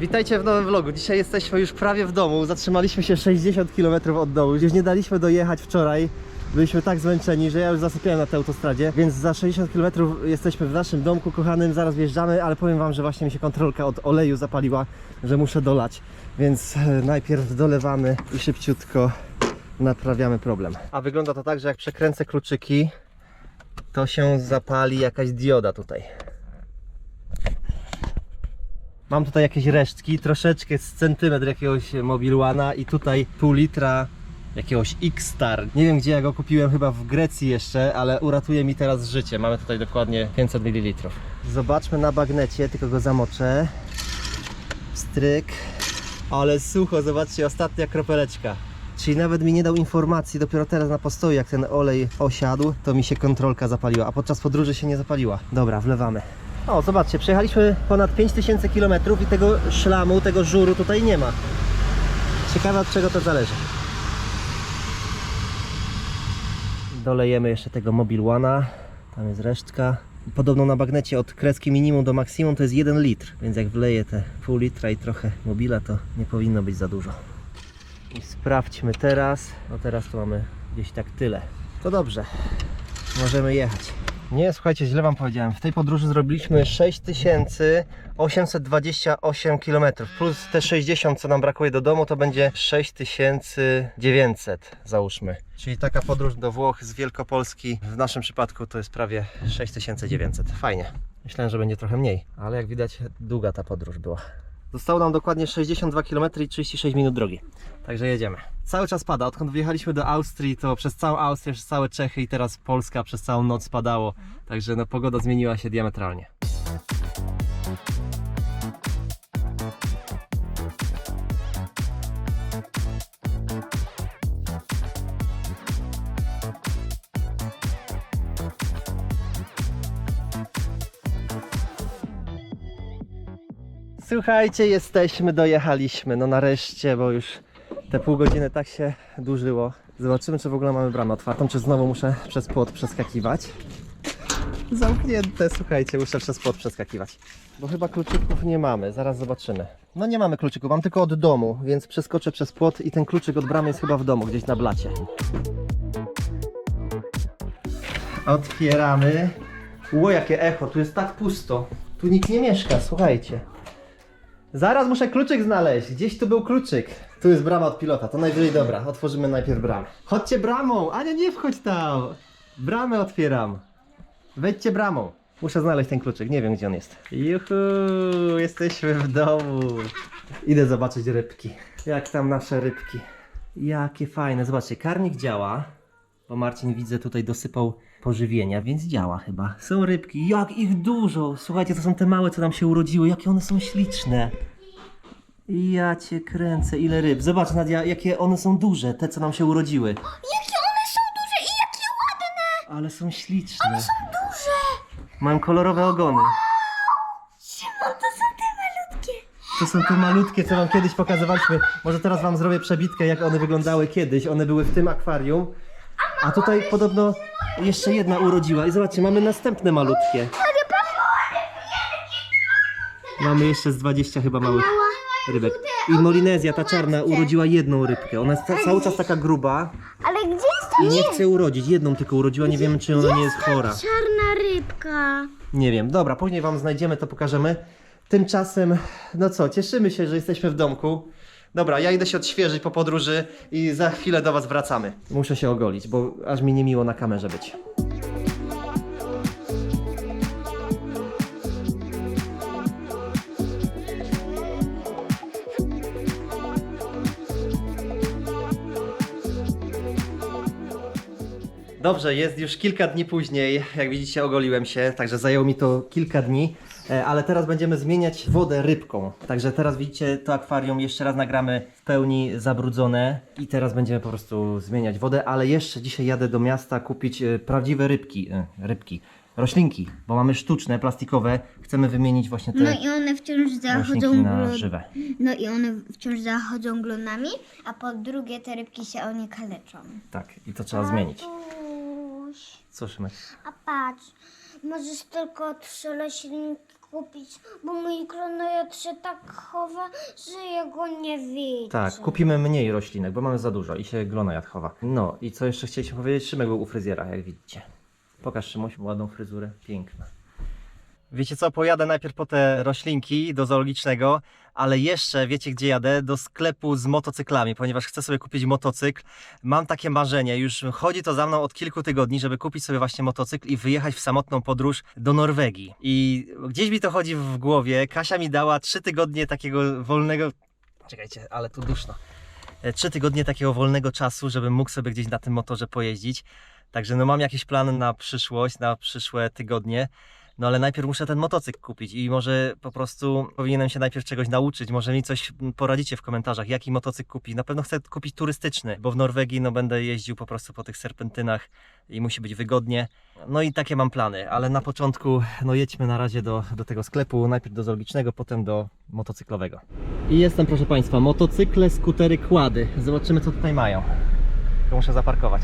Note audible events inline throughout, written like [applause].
Witajcie w nowym vlogu. Dzisiaj jesteśmy już prawie w domu. Zatrzymaliśmy się 60 km od domu. Już nie daliśmy dojechać wczoraj. Byliśmy tak zmęczeni, że ja już zasypiałem na tej autostradzie, więc za 60 km jesteśmy w naszym domku kochanym, zaraz wjeżdżamy, ale powiem wam, że właśnie mi się kontrolka od oleju zapaliła, że muszę dolać, więc e, najpierw dolewamy i szybciutko naprawiamy problem. A wygląda to tak, że jak przekręcę kluczyki, to się zapali jakaś dioda tutaj. Mam tutaj jakieś resztki, troszeczkę z centymetr jakiegoś Mobil One'a i tutaj pół litra jakiegoś X-Star. Nie wiem gdzie ja go kupiłem, chyba w Grecji jeszcze, ale uratuje mi teraz życie. Mamy tutaj dokładnie 500 ml. Zobaczmy na bagnecie, tylko go zamoczę. Stryk. Ale sucho, zobaczcie, ostatnia kropeleczka. Czyli nawet mi nie dał informacji, dopiero teraz na postoju, jak ten olej osiadł, to mi się kontrolka zapaliła, a podczas podróży się nie zapaliła. Dobra, wlewamy. O, zobaczcie, przejechaliśmy ponad 5000 km i tego szlamu, tego żuru tutaj nie ma. Ciekawe od czego to zależy. Dolejemy jeszcze tego Mobil One'a. Tam jest resztka. Podobno na bagnecie od kreski minimum do maksimum to jest 1 litr, więc jak wleję te pół litra i trochę mobila, to nie powinno być za dużo. I sprawdźmy teraz. No teraz to mamy gdzieś tak tyle. To dobrze. Możemy jechać. Nie, słuchajcie, źle wam powiedziałem. W tej podróży zrobiliśmy 6828 km. Plus te 60, co nam brakuje do domu, to będzie 6900, załóżmy. Czyli taka podróż do Włoch z Wielkopolski w naszym przypadku to jest prawie 6900. Fajnie. Myślałem, że będzie trochę mniej, ale jak widać, długa ta podróż była. Zostało nam dokładnie 62 km i 36 minut drogi. Także jedziemy. Cały czas pada. Odkąd wyjechaliśmy do Austrii, to przez całą Austrię, przez całe Czechy i teraz Polska przez całą noc padało. Także no, pogoda zmieniła się diametralnie. Słuchajcie, jesteśmy, dojechaliśmy. No nareszcie, bo już te pół godziny tak się dłużyło. Zobaczymy, czy w ogóle mamy bramę otwartą, czy znowu muszę przez płot przeskakiwać. Zamknięte, słuchajcie, muszę przez płot przeskakiwać. Bo chyba kluczyków nie mamy, zaraz zobaczymy. No nie mamy kluczyków, mam tylko od domu, więc przeskoczę przez płot i ten kluczyk od bramy jest chyba w domu, gdzieś na blacie. Otwieramy. Ło, jakie echo, tu jest tak pusto. Tu nikt nie mieszka, słuchajcie. Zaraz muszę kluczyk znaleźć. Gdzieś tu był kluczyk. Tu jest brama od pilota, to najwyżej dobra. Otworzymy najpierw bramę. Chodźcie bramą! Ania, nie wchodź tam! Bramę otwieram. Wejdźcie bramą. Muszę znaleźć ten kluczyk, nie wiem gdzie on jest. Juhu, jesteśmy w domu. Idę zobaczyć rybki. Jak tam nasze rybki. Jakie fajne. Zobaczcie, karnik działa. Bo Marcin widzę tutaj dosypał pożywienia, więc działa chyba. Są rybki, jak ich dużo! Słuchajcie, to są te małe, co nam się urodziły, jakie one są śliczne. Ja cię kręcę, ile ryb. Zobacz Nadia, jakie one są duże, te co nam się urodziły. Jakie one są duże i jakie ładne! Ale są śliczne. Duże! Mają kolorowe ogony. Szymon, to są te malutkie! To są te malutkie, co wam kiedyś pokazywaliśmy. Może teraz wam zrobię przebitkę, jak one wyglądały kiedyś. One były w tym akwarium. A tutaj podobno jeszcze jedna urodziła. I zobaczcie, mamy następne malutkie. Mamy jeszcze z 20 chyba małych rybek. I Molinezja, ta czarna, urodziła jedną rybkę. Ona jest ca- cały czas taka gruba Ale gdzie jest ta i nie chce urodzić. Jedną tylko urodziła, nie wiemy czy ona nie jest chora. czarna rybka? Nie wiem. Dobra, później wam znajdziemy, to pokażemy. Tymczasem, no co, cieszymy się, że jesteśmy w domku. Dobra, ja idę się odświeżyć po podróży i za chwilę do was wracamy. Muszę się ogolić, bo aż mi niemiło na kamerze być. Dobrze, jest już kilka dni później. Jak widzicie, ogoliłem się, także zajęło mi to kilka dni. E, Ale teraz będziemy zmieniać wodę rybką. Także teraz widzicie to akwarium, jeszcze raz nagramy w pełni zabrudzone i teraz będziemy po prostu zmieniać wodę, ale jeszcze dzisiaj jadę do miasta kupić e, prawdziwe rybki, e, rybki, roślinki, bo mamy sztuczne, plastikowe. Chcemy wymienić właśnie te No i one wciąż zachodzą na żywe. No i one wciąż zachodzą glonami, a po drugie te rybki się o nie kaleczą. Tak, i to trzeba zmienić. Co Szymek? a patrz, możesz tylko trzy roślinki kupić, bo mój granat się tak chowa, że ja go nie widzę. Tak, kupimy mniej roślinek, bo mamy za dużo i się glonojad chowa. No i co jeszcze chcieliśmy powiedzieć? Szymek był u fryzjera, jak widzicie. Pokaż Szymuś ładną fryzurę, piękna. Wiecie co, pojadę najpierw po te roślinki do zoologicznego, ale jeszcze wiecie gdzie jadę? Do sklepu z motocyklami, ponieważ chcę sobie kupić motocykl. Mam takie marzenie, już chodzi to za mną od kilku tygodni, żeby kupić sobie właśnie motocykl i wyjechać w samotną podróż do Norwegii. I gdzieś mi to chodzi w głowie. Kasia mi dała trzy tygodnie takiego wolnego. Czekajcie, ale tu duszno. E, Trzy tygodnie takiego wolnego czasu, żebym mógł sobie gdzieś na tym motorze pojeździć. Także no mam jakieś plany na przyszłość, na przyszłe tygodnie. No ale najpierw muszę ten motocykl kupić i może po prostu powinienem się najpierw czegoś nauczyć. Może mi coś poradzicie w komentarzach, jaki motocykl kupić. Na pewno chcę kupić turystyczny, bo w Norwegii no będę jeździł po prostu po tych serpentynach i musi być wygodnie. No i takie mam plany, ale na początku no jedźmy na razie do, do tego sklepu, najpierw do zoologicznego, potem do motocyklowego. I jestem proszę Państwa, motocykle, skutery, kłady. Zobaczymy co tutaj mają. Muszę zaparkować.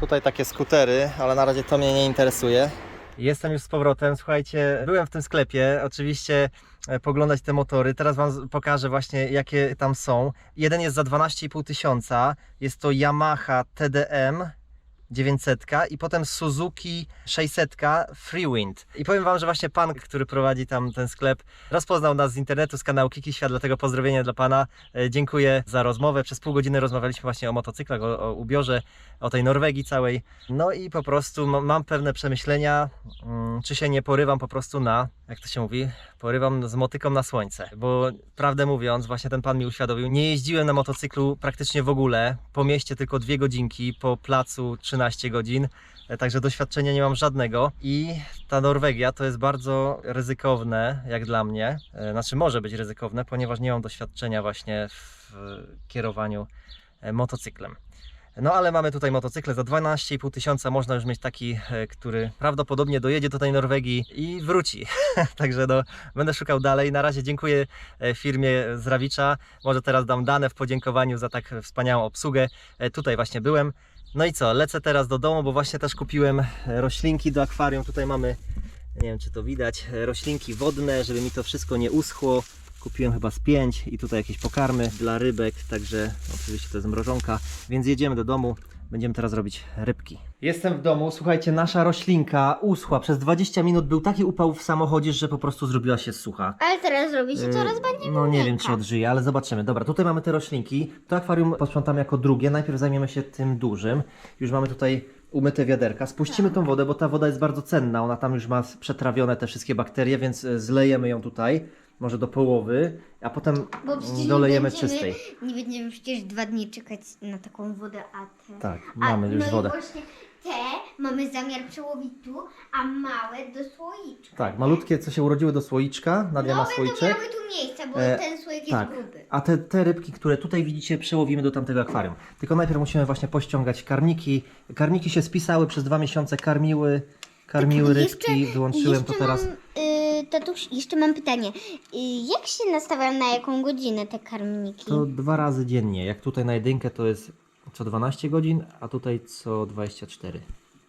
Tutaj takie skutery, ale na razie to mnie nie interesuje. Jestem już z powrotem. Słuchajcie, byłem w tym sklepie, oczywiście e, poglądać te motory. Teraz Wam pokażę właśnie jakie tam są. Jeden jest za 12,5 tysiąca. Jest to Yamaha TDM 900 i potem Suzuki 600 Freewind. I powiem Wam, że właśnie pan, który prowadzi tam ten sklep, rozpoznał nas z internetu, z kanału Kiki Świat, dlatego pozdrowienia dla pana. E, Dziękuję za rozmowę. Przez pół godziny rozmawialiśmy właśnie o motocyklach, o, o ubiorze, o tej Norwegii całej. No i po prostu ma- mam pewne przemyślenia, mm, czy się nie porywam po prostu na, jak to się mówi, porywam z motyką na słońce. Bo prawdę mówiąc, właśnie ten pan mi uświadomił, nie jeździłem na motocyklu praktycznie w ogóle, po mieście tylko dwie godzinki, po placu 13 godzin. E, Także doświadczenia nie mam żadnego i ta Norwegia to jest bardzo ryzykowne, jak dla mnie. E, Znaczy może być ryzykowne, ponieważ nie mam doświadczenia właśnie w kierowaniu e, motocyklem. No ale mamy tutaj motocykle za 12,5 tysiąca, można już mieć taki, e, który prawdopodobnie dojedzie do tej Norwegii i wróci. [laughs] Także no, będę szukał dalej. Na razie dziękuję e, firmie z Rawicza. Może teraz dam dane w podziękowaniu za tak wspaniałą obsługę. E, Tutaj właśnie byłem. No i co, lecę teraz do domu, bo właśnie też kupiłem roślinki do akwarium. Tutaj mamy, nie wiem czy to widać, roślinki wodne, żeby mi to wszystko nie uschło. Kupiłem chyba z 5 i tutaj jakieś pokarmy dla rybek, także oczywiście to jest mrożonka, więc jedziemy do domu. Będziemy teraz robić rybki. Jestem w domu, słuchajcie, nasza roślinka uschła. Przez 20 minut był taki upał w samochodzie, że po prostu zrobiła się sucha. Ale teraz robi się coraz Yy, bardziej No nie wiem, czy odżyje, ale zobaczymy. Dobra, tutaj mamy te roślinki. To akwarium posprzątamy jako drugie. Najpierw zajmiemy się tym dużym. Już mamy tutaj umyte wiaderka. Spuścimy tą wodę, bo ta woda jest bardzo cenna. Ona tam już ma przetrawione te wszystkie bakterie, więc e, zlejemy ją tutaj. Może do połowy, a potem Bo przecież nie dolejemy będziemy- czystej. Nie będziemy przecież dwa dni czekać na taką wodę, a te... Tak, A, mamy już no wodę. I właśnie te mamy zamiar przełowić tu, a małe do słoiczka. Tak, malutkie, co się urodziły do słoiczka. Nadia no ma słoiczek. miały tu miejsce, bo E, ten słoik jest Tak, gruby. a te, te rybki, które tutaj widzicie, przełowimy do tamtego akwarium. Tylko najpierw musimy właśnie pościągać karniki. Karniki się spisały, przez dwa miesiące karmiły, karmiły rybki, wyłączyłem to jeszcze teraz. Mam, y, tatuś, jeszcze mam pytanie. Jak się nastawia na jaką godzinę te karmniki? To dwa razy dziennie. Jak tutaj na jedynkę to jest co 12 godzin, a tutaj co 24.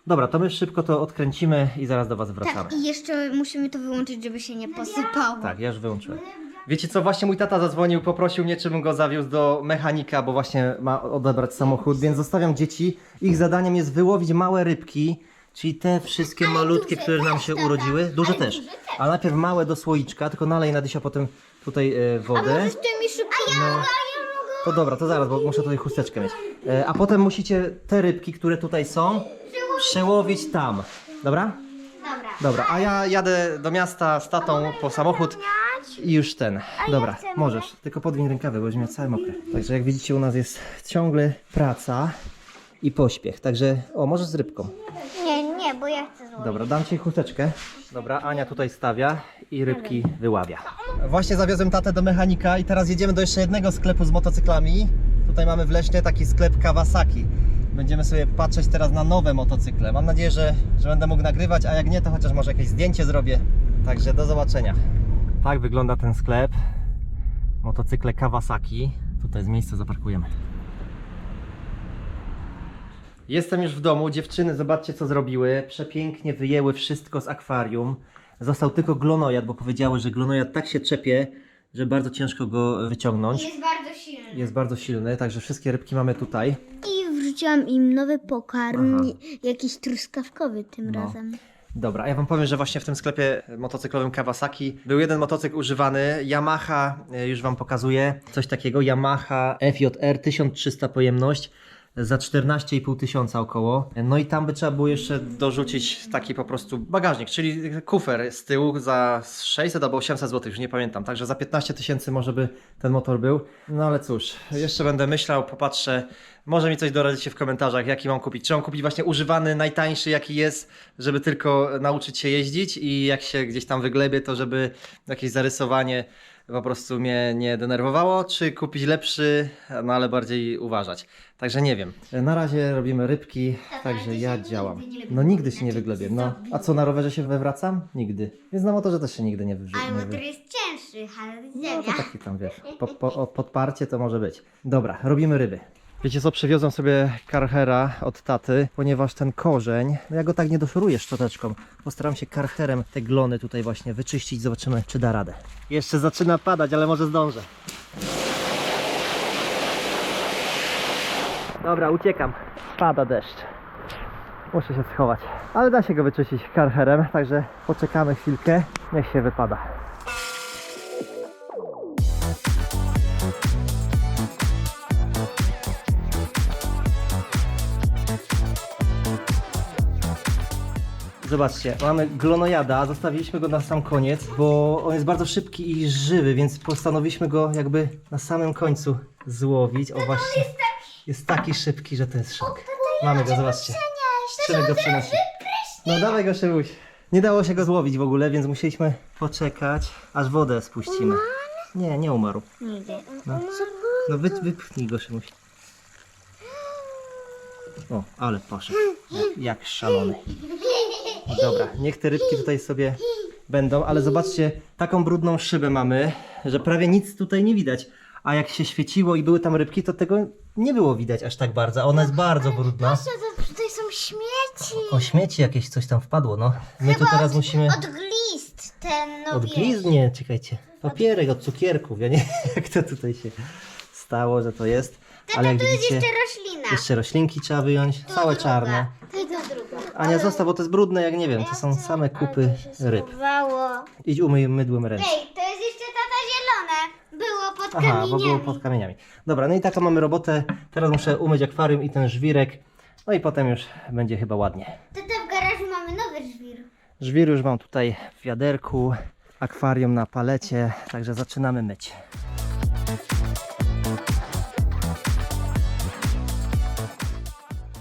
Dobra, to my szybko to odkręcimy i zaraz do Was wracamy. Tak, i jeszcze musimy to wyłączyć, żeby się nie posypało. Tak, ja już wyłączyłem. Wiecie co, właśnie mój tata zadzwonił, poprosił mnie, czy bym go zawiózł do mechanika, bo właśnie ma odebrać samochód, więc zostawiam dzieci. Ich zadaniem jest wyłowić małe rybki, czyli te wszystkie malutkie, duże które nam też, się tata. urodziły. Duże Ale też. duże też. A najpierw małe do słoiczka, tylko nalej na a potem tutaj e, wodę. Możesz ty mi szybko... A ja, No. To dobra, to zaraz, bo muszę tutaj chusteczkę mieć. E, a potem musicie te rybki, które tutaj są, przełowić tam. Dobra? Dobra. Dobra, a ja jadę do miasta z tatą po samochód i już ten. Dobra, możesz, tylko podwiń rękawy, bo miał całe mokre. Także jak widzicie u nas jest ciągle praca i pośpiech, także o, możesz z rybką. Nie, bo ja chcę złożyć. Dobra, dam ci chusteczkę. Dobra, Ania tutaj stawia i rybki wyławia. Właśnie zawiozłem tatę do mechanika i teraz jedziemy do jeszcze jednego sklepu z motocyklami. Tutaj mamy w Lesznie taki sklep Kawasaki. Będziemy sobie patrzeć teraz na nowe motocykle. Mam nadzieję, że, że będę mógł nagrywać, a jak nie, to chociaż może jakieś zdjęcie zrobię. Także do zobaczenia. Tak wygląda ten sklep. Motocykle Kawasaki. Tutaj z miejsca zaparkujemy. Jestem już w domu. Dziewczyny, zobaczcie co zrobiły. Przepięknie wyjęły wszystko z akwarium. Został tylko glonojad, bo powiedziały, że glonojad tak się czepie, że bardzo ciężko go wyciągnąć. Jest bardzo silny. Jest bardzo silny, także wszystkie rybki mamy tutaj. I wrzuciłam im nowy pokarm, Aha. jakiś truskawkowy tym No. razem. Dobra, a ja wam powiem, że właśnie w tym sklepie motocyklowym Kawasaki był jeden motocykl używany, Yamaha, e, już wam pokazuję, coś takiego, Yamaha FJR 1300 pojemność za 14,5 tysiąca około. No i tam by trzeba było jeszcze dorzucić taki po prostu bagażnik, czyli kufer z tyłu za 600 albo 800 zł, już nie pamiętam, także za 15 tysięcy może by ten motor był. No ale cóż, jeszcze będę myślał, popatrzę, może mi coś doradzicie w komentarzach, jaki mam kupić. Czy mam kupić właśnie używany, najtańszy jaki jest, żeby tylko nauczyć się jeździć i jak się gdzieś tam wyglebię, to żeby jakieś zarysowanie po prostu mnie nie denerwowało, czy kupić lepszy, no ale bardziej uważać. Także nie wiem. Na razie robimy rybki, także ja działam. No nigdy się nie wyglebię. No, a co na rowerze się wywracam? Nigdy. Więc na motorze też się nigdy nie wywracam. Ale motor jest cięższy, ale No to taki tam wiesz, po, po, o, [laughs] podparcie to może być. Dobra, robimy ryby. Wiecie co, przywiozłem sobie karchera od taty, ponieważ ten korzeń, no ja go tak nie doszoruję szczoteczką. Postaram się karcherem te glony tutaj właśnie wyczyścić, zobaczymy czy da radę. Jeszcze zaczyna padać, ale może zdążę. Dobra, uciekam. Pada deszcz. Muszę się schować. Ale da się go wyczyścić karcherem, także poczekamy chwilkę, niech się wypada. Zobaczcie, mamy glonojada, zostawiliśmy go na sam koniec, bo on jest bardzo szybki i żywy, więc postanowiliśmy go jakby na samym końcu złowić. O właśnie, jest taki szybki, że to jest szok. Mamy go, zobaczcie. Szymek go przynosi. No dawaj go Szymuś. Nie dało się go złowić w ogóle, więc musieliśmy poczekać, aż wodę spuścimy. Nie, nie umarł. No, no wy, wypchnij go Szymuś. O, ale poszedł. Jak szalony. [laughs] Dobra, niech te rybki tutaj sobie będą, ale zobaczcie, taką brudną szybę mamy, że prawie nic tutaj nie widać. A jak się świeciło i były tam rybki, to tego nie było widać aż tak bardzo. A ona jest bardzo brudna. Co to tutaj są śmieci? O śmieci jakieś coś tam wpadło, no. My tu teraz musimy... Od glist ten, no Od wiesz. gliznie, czekajcie. Papierek od cukierków. Ja nie [laughs] wiem, jak to tutaj się stało, że to jest. Ale jak Tu jest widzicie, jeszcze roślina. jeszcze roślinki trzeba wyjąć. Całe druga. czarne. Ania, zostaw, bo to jest brudne, jak nie wiem. To są same kupy ryb. Idź umyj mydłem ręce. Ej, to jest jeszcze tata zielone. Było pod Aha, kamieniami. bo było pod kamieniami. Dobra, no i taką mamy robotę. Teraz muszę umyć akwarium i ten żwirek. No i potem już będzie chyba ładnie. Tata w garażu mamy nowy żwir. Żwir już mam tutaj w wiaderku, akwarium na palecie, także zaczynamy myć.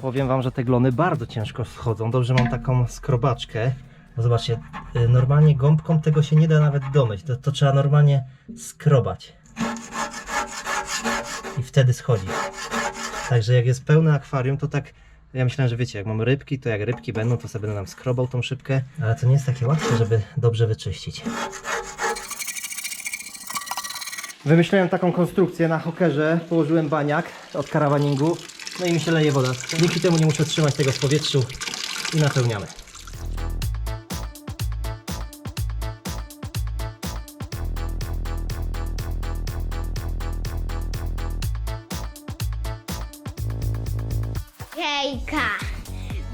Powiem Wam, że te glony bardzo ciężko schodzą. Dobrze mam taką skrobaczkę. Zobaczcie, y, normalnie gąbką tego się nie da nawet domyć. To, to trzeba normalnie skrobać. I wtedy schodzi. Także jak jest pełne akwarium, to tak. Ja myślałem, że wiecie, jak mam rybki, to jak rybki będą, to sobie będę nam skrobał tą szybkę, ale to nie jest takie łatwe, żeby dobrze wyczyścić. Wymyśliłem taką konstrukcję na hokerze, położyłem baniak od karawaningu, no i mi się leje woda. Dzięki temu nie muszę trzymać tego w powietrzu i napełniamy. Hejka!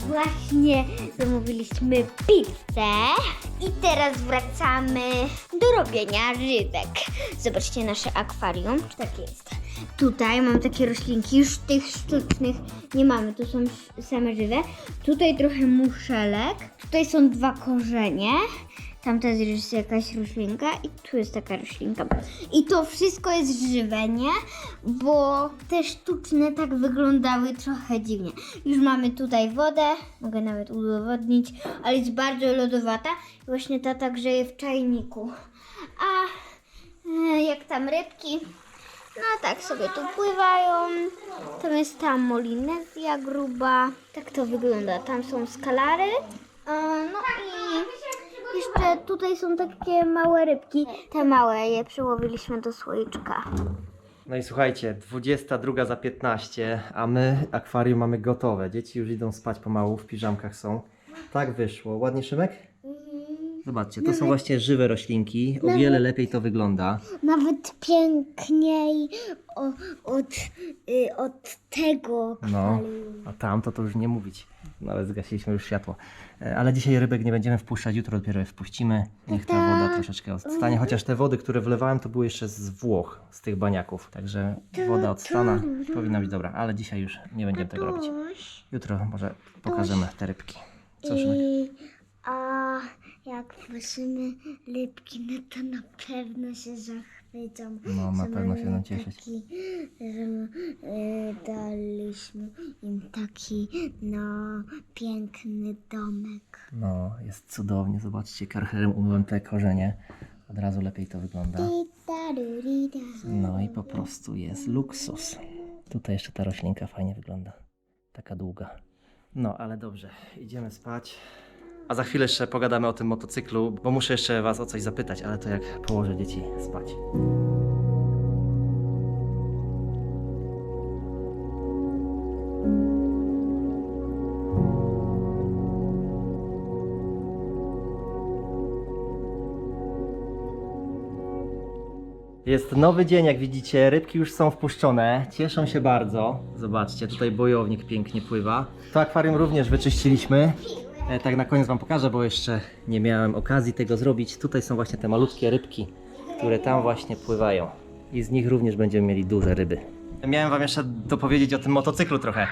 Właśnie zamówiliśmy pizzę i teraz wracamy do robienia rybek. Zobaczcie nasze akwarium. Tak jest. Tutaj mam takie roślinki, już tych sztucznych nie mamy, tu są same żywe. Tutaj trochę muszelek, tutaj są dwa korzenie. Tam też jest jakaś roślinka i tu jest taka roślinka. I to wszystko jest żywe, nie? Bo te sztuczne tak wyglądały trochę dziwnie. Już mamy tutaj wodę, mogę nawet udowodnić, ale jest bardzo lodowata. Właśnie tata grzeje w czajniku. A e, jak tam rybki, no tak sobie tu pływają. Tam jest ta molinezja gruba. Tak to wygląda. Tam są skalary. E, No i jeszcze tutaj są takie małe rybki. Te małe je przyłowiliśmy do słoiczka. No i słuchajcie, 22 za 15, a my akwarium mamy gotowe. Dzieci już idą spać pomału, w piżamkach są. Tak wyszło. Ładnie Szymek? Zobaczcie, to są właśnie żywe roślinki. O wiele lepiej to wygląda. Nawet piękniej o, od, y, od tego No, a tam to to już nie mówić. Nawet zgasiliśmy już światło. E, Ale dzisiaj rybek nie będziemy wpuszczać, jutro dopiero je wpuścimy. Niech ta woda troszeczkę odstanie. Chociaż te wody, które wlewałem, to były jeszcze z Włoch, z tych baniaków. Także woda odstana powinna być dobra, ale dzisiaj już nie będziemy tego robić. Jutro może pokażemy te rybki. Cóż, I, a jak włożymy rybki, no to na pewno się zachwycą. No, na że pewno się mamy będą cieszyć. Taki, że y, daliśmy im taki, no, piękny domek. no, jest cudownie. Zobaczcie, karcherem umyłem te korzenie. Od razu lepiej to wygląda. No i po prostu jest luksus. Tutaj jeszcze ta roślinka fajnie wygląda. Taka długa. No, ale dobrze, idziemy spać. A za chwilę jeszcze pogadamy o tym motocyklu, bo muszę jeszcze Was o coś zapytać, ale to jak położę dzieci spać. Jest nowy dzień, jak widzicie, rybki już są wpuszczone, cieszą się bardzo. Zobaczcie, tutaj bojownik pięknie pływa. To akwarium również wyczyściliśmy. E, tak na koniec Wam pokażę, bo jeszcze nie miałem okazji tego zrobić. Tutaj są właśnie te malutkie rybki, które tam właśnie pływają. I z nich również będziemy mieli duże ryby. Miałem Wam jeszcze dopowiedzieć o tym motocyklu trochę,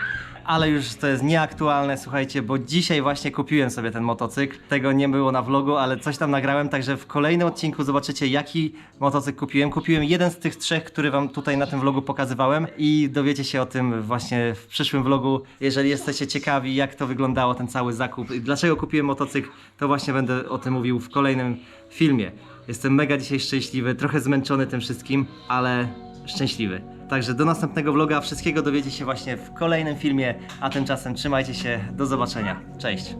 ale już to jest nieaktualne, słuchajcie, bo dzisiaj właśnie kupiłem sobie ten motocykl. Tego nie było na vlogu, ale coś tam nagrałem, także w kolejnym odcinku zobaczycie, jaki motocykl kupiłem. Kupiłem jeden z tych trzech, który Wam tutaj na tym vlogu pokazywałem i dowiecie się o tym właśnie w przyszłym vlogu. Jeżeli jesteście ciekawi, jak to wyglądało, ten cały zakup i dlaczego kupiłem motocykl, to właśnie będę o tym mówił w kolejnym filmie. Jestem mega dzisiaj szczęśliwy, trochę zmęczony tym wszystkim, ale szczęśliwy. Także do następnego vloga. Wszystkiego dowiecie się właśnie w kolejnym filmie, a tymczasem trzymajcie się. Do zobaczenia. Cześć.